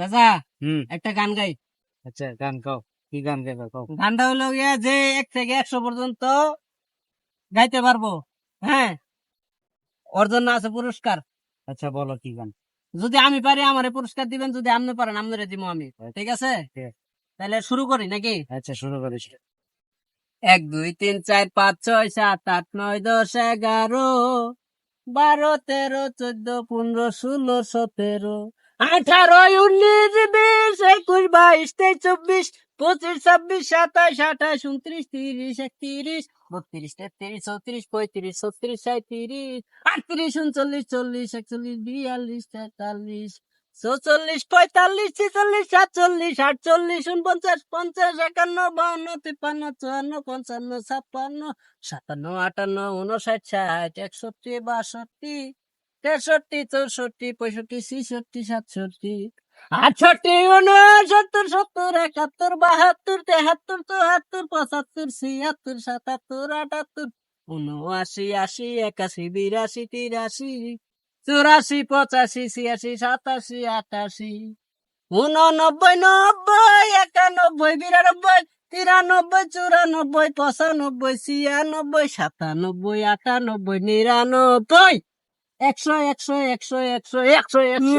চাচা একটা গান গাই। আচ্ছা গান গাও। কি গান গাইবা গাও গানটা হলো গিয়া যে এক থেকে একশো পর্যন্ত গাইতে পারব। হ্যাঁ। ওর জন্য আছে পুরস্কার। আচ্ছা বলো কি গান? যদি আমি পারি আমারে পুরস্কার দিবেন যদি আপনি পারেন আপনারে দিব আমি। ঠিক আছে? তাহলে শুরু করি নাকি? আচ্ছা শুরু করি। এক দুই তিন চার পাঁচ ছয় সাত আট নয় দশ এগারো বারো তেরো চোদ্দ পনেরো ষোলো সতেরো আঠারো উনিশ, বিশ, একুশ, বাইশ, তেইশ, চব্বিশ, পঁচিশ, ছাব্বিশ, সাতাশ, আঠাশ, উনত্রিশ, তিরিশ, একত্রিশ, বত্রিশ, তেত্রিশ, চৌত্রিশ, পঁয়ত্রিশ, ছত্রিশ সাঁত্রিশ আটত্রিশ, উনচল্লিশ, চল্লিশ, একচল্লিশ, বিয়াল্লিশ, তেতাল্লিশ, চৌচল্লিশ, পঁয়তাল্লিশ, ছেচল্লিশ, সাতচল্লিশ, আটচল্লিশ উনপঞ্চাশ পঞ্চাশ, একান্ন বাউন্ন তিপ্পান্ন, চুয়ান্ন, পঞ্চান্ন, ছাপ্পান্ন, সাতান্ন, আটান্ন উনষাট ষাট, একষট্টি, বাষট্টি তেষট্টি, চৌষট্টি, পঁয়ষট্টি, ছিষট্টি, সাতষট্টি, আটষট্টি উনসত্তর সত্তর, একাত্তর, বাহাত্তর, তেহাত্তর, চুয়াত্তর, পঁচাত্তর, ছিয়াত্তর, সাতাত্তর, আটাত্তর উনআশি আশি, একাশি, বিরাশি, তিরাশি, চুরাশি, পঁচাশি, ছিয়াশি, সাতাশি, আটাশি উননব্বই নব্বই, একানব্বই, বিরানব্বই, তিরানব্বই, চুরানব্বই, পঁচানব্বই, ছিয়ানব্বই, সাতানব্বই, আটানব্বই, নিরানব্বই। একশো একশো একশো একশো একশো একশো